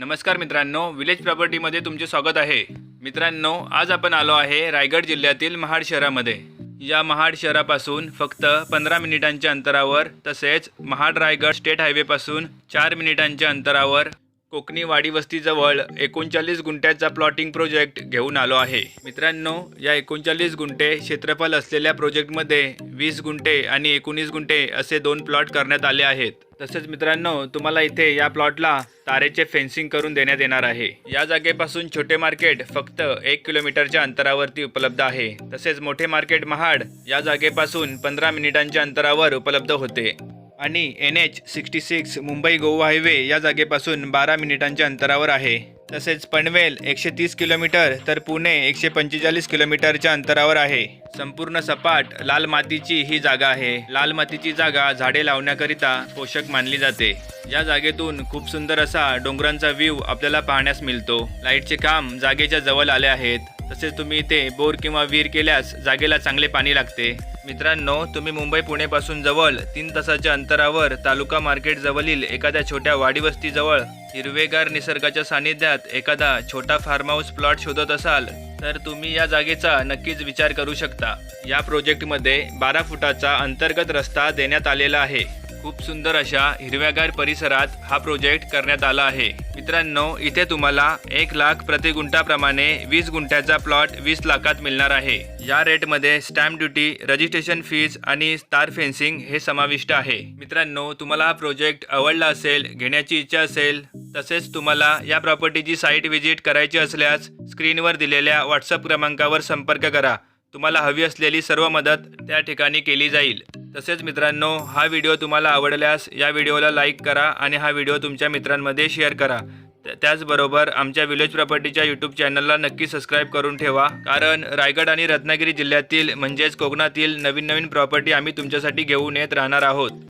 नमस्कार मित्रांनो विलेज प्रॉपर्टीमध्ये तुमचे स्वागत आहे. मित्रांनो आज आपण आलो आहे रायगड जिल्ह्यातील महाड शहरामध्ये. या महाड शहरापासून फक्त पंधरा मिनिटांच्या अंतरावर तसेच महाड रायगड स्टेट हायवेपासून चार मिनिटांच्या अंतरावर कोकणी वाडी वस्तीजवळ एकोणचाळीस गुंठ्याचा प्लॉटिंग प्रोजेक्ट घेऊन आलो आहे. मित्रांनो या एकोणचाळीस गुंठे क्षेत्रफळ असलेल्या प्रोजेक्टमध्ये वीस गुंठे आणि एकोणीस गुंठे असे दोन प्लॉट करण्यात आले आहेत. तसेच मित्रांनो तुम्हाला इथे या प्लॉटला तारेचे फेन्सिंग करून देण्यात येणार आहे. या जागेपासून छोटे मार्केट फक्त एक किलोमीटरच्या अंतरावरती उपलब्ध आहे. तसेच मोठे मार्केट महाड या जागेपासून पंधरा मिनिटांच्या अंतरावर उपलब्ध होते. आणि N H sixty six Mumbai Goa highway या जागेपासून बारा मिनिटांच्या अंतरावर आहे. तसेच पनवेल एकशे तीस किलोमीटर तर पुणे एकशे पंचेचाळीस किलोमीटरच्या अंतरावर आहे. संपूर्ण सपाट लाल मातीची ही जागा आहे. लाल मातीची जागा झाडे लावण्याकरिता पोषक मानली जाते. या जागेतून खूप सुंदर असा डोंगरांचा व्ह्यू आपल्याला पाहण्यास मिळतो. लाईटचे काम जागेच्या जवळ आले आहेत. तसेच तुम्ही इथे बोर किंवा विहीर केल्यास जागेला चांगले पाणी लागते. मित्रांनो तुम्ही मुंबई पुणेपासून जवळ तीन तासाच्या अंतरावर तालुका मार्केट जवळील एखाद्या छोट्या वाडीवस्तीजवळ हिरवेगार निसर्गाच्या सानिध्यात एखादा छोटा फार्म हाऊस प्लॉट शोधत असाल तर तुम्ही या जागेचा नक्कीच विचार करू शकता. या प्रोजेक्टमध्ये बारा फुटाचा अंतर्गत रस्ता देण्यात आलेला आहे. खूप सुंदर अशा हिरव्यागार परिसरात हा प्रोजेक्ट करण्यात आला आहे. मित्रांनो इथे तुम्हाला एक लाख प्रति गुंठाप्रमाणे वीस गुंठ्याचा प्लॉट वीस लाखात मिळणार आहे. या रेटमध्ये स्टॅम्प ड्युटी रजिस्ट्रेशन फीज आणि स्टार फेन्सिंग हे समाविष्ट आहे. मित्रांनो तुम्हाला हा प्रोजेक्ट आवडला असेल घेण्याची इच्छा असेल तसेच तुम्हाला या प्रॉपर्टीची साईट व्हिजिट करायची असल्यास स्क्रीनवर दिलेल्या व्हॉट्सअप क्रमांकावर संपर्क करा. तुम्हाला हवी असलेली सर्व मदत त्या ठिकाणी केली जाईल. तसेच मित्रांनो हा व्हिडिओ तुम्हाला आवडल्यास या व्हिडिओला लाईक करा आणि हा व्हिडिओ तुमच्या मित्रांमध्ये शेअर करा. त्याचबरोबर आमच्या विलेज प्रॉपर्टीच्या यूट्यूब चॅनलला नक्की सबस्क्राईब करून ठेवा. कारण रायगड आणि रत्नागिरी जिल्ह्यातील म्हणजेच कोकणातील नवीन नवीन प्रॉपर्टी आम्ही तुमच्यासाठी घेऊन येत राहणार आहोत.